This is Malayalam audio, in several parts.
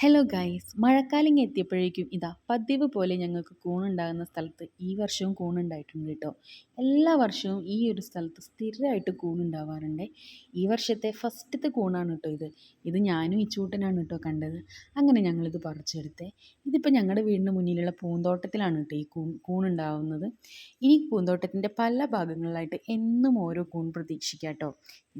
ഹലോ ഗൈസ് മഴക്കാലം എത്തിയപ്പോഴേക്കും ഇതാ പതിവ് പോലെ ഞങ്ങൾക്ക് കൂണുണ്ടാകുന്ന സ്ഥലത്ത് ഈ വർഷവും കൂണുണ്ടായിട്ടുണ്ട് കേട്ടോ. എല്ലാ വർഷവും ഈ ഒരു സ്ഥലത്ത് സ്ഥിരമായിട്ട് കൂണുണ്ടാവാറുണ്ട്. ഈ വർഷത്തെ ഫസ്റ്റത്തെ കൂണാണ് കേട്ടോ ഇത്. ഇത് ഞാനും ഈ ചൂട്ടനാണ് കേട്ടോ കണ്ടത്. അങ്ങനെ ഞങ്ങളിത് പറിച്ചെടുത്തേ. ഇതിപ്പോൾ ഞങ്ങളുടെ വീടിന് മുന്നിലുള്ള പൂന്തോട്ടത്തിലാണ് കേട്ടോ ഈ കൂൺ കൂണുണ്ടാവുന്നത്. ഇനി പൂന്തോട്ടത്തിന്റെ പല ഭാഗങ്ങളിലായിട്ട് എന്നും ഓരോ കൂൺ പ്രതീക്ഷിക്കാം കേട്ടോ.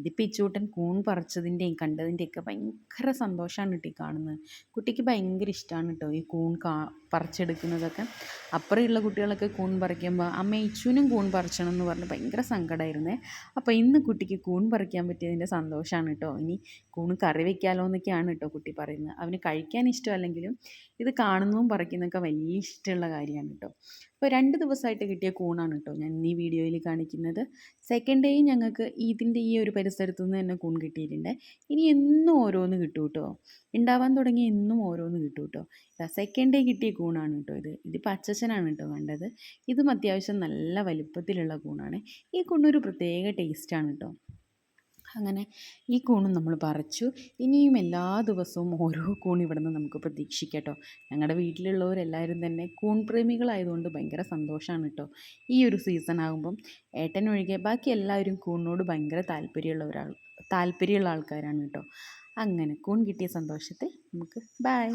ഇതിപ്പോൾ ഇച്ചൂട്ടൻ കൂൺ പറിച്ചതിന്റെയും കണ്ടതിന്റെയൊക്കെ ഭയങ്കര സന്തോഷമാണ് കേട്ടോ കാണുന്നത്. കുട്ടിക്ക് ഭയങ്കര ഇഷ്ടമാണ് കേട്ടോ ഈ കൂൺ കാ പറിച്ചെടുക്കുന്നതൊക്കെ. അപ്പുറമുള്ള കുട്ടികളൊക്കെ കൂൺ പറിക്കുമ്പോൾ അമ്മ ഇച്ചുവിനും കൂൺ പറിച്ചണം എന്ന് പറഞ്ഞ് ഭയങ്കര സങ്കടമായിരുന്നേ അപ്പോൾ ഇന്ന് കുട്ടിക്ക് കൂൺ പറിക്കാൻ പറ്റിയതിന്റെ സന്തോഷമാണ് കേട്ടോ ഇനി കൂൺ കറി വെക്കാലോ എന്നൊക്കെയാണ് കേട്ടോ കുട്ടി പറയുന്നത്. അവന് കഴിക്കാൻ ഇഷ്ടമല്ലെങ്കിലും ഇത് കാണുന്നതും പറിക്കുന്നതൊക്കെ വലിയ ഇഷ്ടമുള്ള കാര്യമാണ് കേട്ടോ അപ്പോൾ രണ്ട് ദിവസമായിട്ട് കിട്ടിയ കൂണാണ് കേട്ടോ ഞാൻ ഈ വീഡിയോയിൽ കാണിക്കുന്നത്. സെക്കൻഡ് ഡേയും ഞങ്ങൾക്ക് ഇതിന്റെ ഈ ഒരു പരിസരത്തു നിന്ന് തന്നെ കൂൺ കിട്ടിയിട്ടുണ്ട്. ഇനി എന്നും ഓരോന്ന് കിട്ടും കേട്ടോ ഉണ്ടാവാൻ തുടങ്ങി എന്നും ഓരോന്ന് കിട്ടും കേട്ടോ സെക്കൻഡ് ഡേ കിട്ടിയ കൂണാണ് കേട്ടോ ഇത്. ഇത് പച്ചച്ചനാണ് കേട്ടോ കണ്ടത്. ഇതും അത്യാവശ്യം നല്ല വലിപ്പത്തിലുള്ള കൂണാണ്. ഈ കൂണൊരു പ്രത്യേക ടേസ്റ്റാണ് കേട്ടോ. അങ്ങനെ ഈ കൂണും നമ്മൾ പറിച്ചു. ഇനിയും എല്ലാ ദിവസവും ഓരോ കൂൺ ഇവിടെ നിന്ന് നമുക്ക് പ്രതീക്ഷിക്കാം കേട്ടോ. ഞങ്ങളുടെ വീട്ടിലുള്ളവരെല്ലാവരും തന്നെ കൂൺ പ്രേമികളായതുകൊണ്ട് ഭയങ്കര സന്തോഷമാണ് കേട്ടോ. ഈ ഒരു സീസൺ ആകുമ്പം ഏട്ടനൊഴികെ ബാക്കി എല്ലാവരും കൂണിനോട് ഭയങ്കര താല്പര്യമുള്ള ഒരാൾ താല്പര്യമുള്ള ആൾക്കാരാണ് കേട്ടോ. അങ്ങനെ കൂൺ കിട്ടിയ സന്തോഷത്തിൽ നമുക്ക് ബൈ